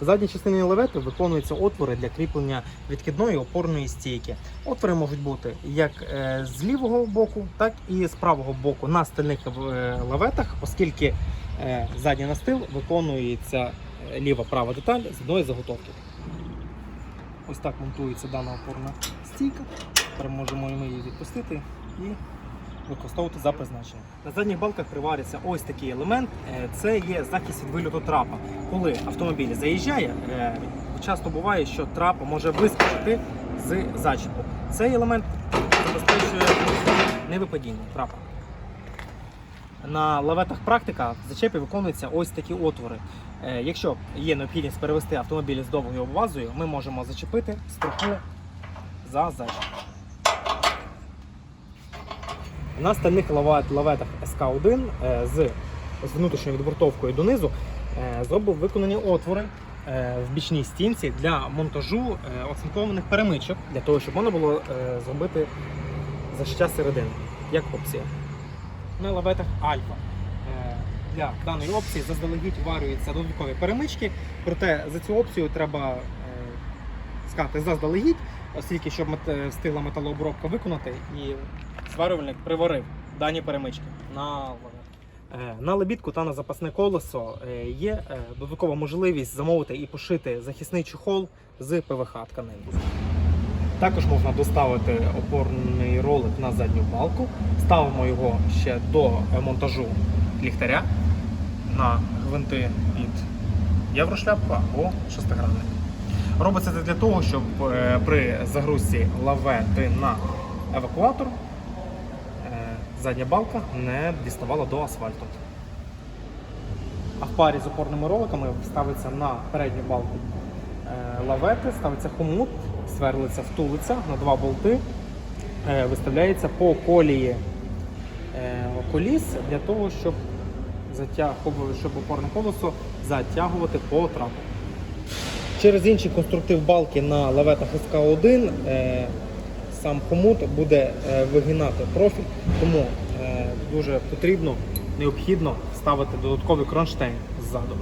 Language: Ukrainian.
В задній частині лавети виконуються отвори для кріплення відкидної опорної стійки. Отвори можуть бути як е, з лівого боку, так і з правого боку на стальних е, лаветах, оскільки е, задній настил виконується ліва-права деталь з одної заготовки. Ось так монтується дана опорна стійка. Тепер можемо ми її відпустити і використовувати за призначенням. На задніх балках привариться ось такий елемент. Е, Це є захист від вильоту трапа. Коли автомобіль заїжджає, е, часто буває, що трап може вискочити з зачіпу. Цей елемент забезпечує невипадіння трапа. На лаветах практика в зачепі виконуються ось такі отвори. Е, Якщо є необхідність перевести автомобіль з довгою обвазою, ми можемо зачепити струху за зачіп. На стальних лаветах СК1 е, з, внутрішньою відбортовкою донизу е, зробив виконані отвори е, в бічній стінці для монтажу оцинкованих перемичок, для того, щоб можна було зробити защиття середини, як опція. На лаветах Альфа для даної опції заздалегідь варюються додаткові перемички, проте за цю опцію треба сказати заздалегідь, оскільки щоб встигла металообробка виконати і зварювальник приварив дані перемички на лавет. Е, На лебідку та на запасне колесо е, є е, додаткова можливість замовити і пошити захисний чохол з ПВХ тканин. Також можна доставити опорний ролик на задню балку. Ставимо його ще до монтажу ліхтаря на гвинти під єврошляпку або шестигранник. Робиться це для того, щоб е, при загрузці лавети на евакуатор задня балка не діставала до асфальту. А в парі з опорними роликами ставиться на передню балку е, лавети, ставиться хомут, сверлиться, втулиться на два болти, е, виставляється по колії е, коліс для того, щоб, затяг, щоб опорне колесо затягувати по трапу. Через інший конструктив балки на лаветах СК1 е, сам хомут буде е, вигинати профіль, тому е, дуже потрібно, необхідно ставити додатковий кронштейн ззаду.